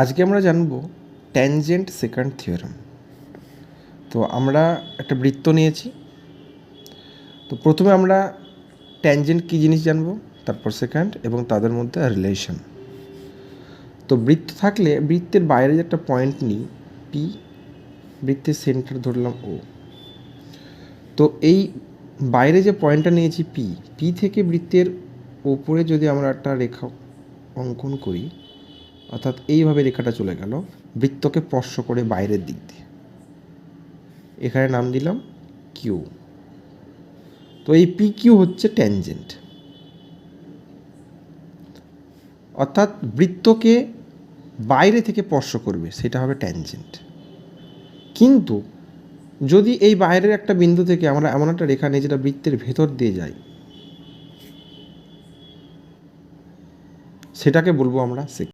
আজকে আমরা জানব ট্যানজেন্ট সেকেন্ড থিওরাম তো আমরা একটা বৃত্ত নিয়েছি। তো প্রথমে আমরা ট্যানজেন্ট কী জিনিস জানব, তারপর সেকেন্ড এবং তাদের মধ্যে রিলেশন তো বৃত্ত থাকলে বৃত্তের বাইরে যে একটা পয়েন্ট নিই পি বৃত্তের সেন্টার ধরলাম ও তো এই বাইরে যে পয়েন্টটা নিয়েছি পি পি থেকে বৃত্তের ওপরে যদি আমরা একটা রেখা অঙ্কন করি অর্থাৎ এইভাবে রেখাটা চলে গেল, বৃত্তকে স্পর্শ করে বাইরের দিক দিয়ে। এখানে নাম দিলাম কিউ তো এই পি কিউ হচ্ছে ট্যানজেন্ট অর্থাৎ বৃত্তকে বাইরে থেকে স্পর্শ করবে, সেটা হবে ট্যানজেন্ট কিন্তু যদি এই বাইরের একটা বিন্দু থেকে আমরা এমন একটা রেখা নিই যেটা বৃত্তের ভেতর দিয়ে যায় সেটাকে বলব আমরা sec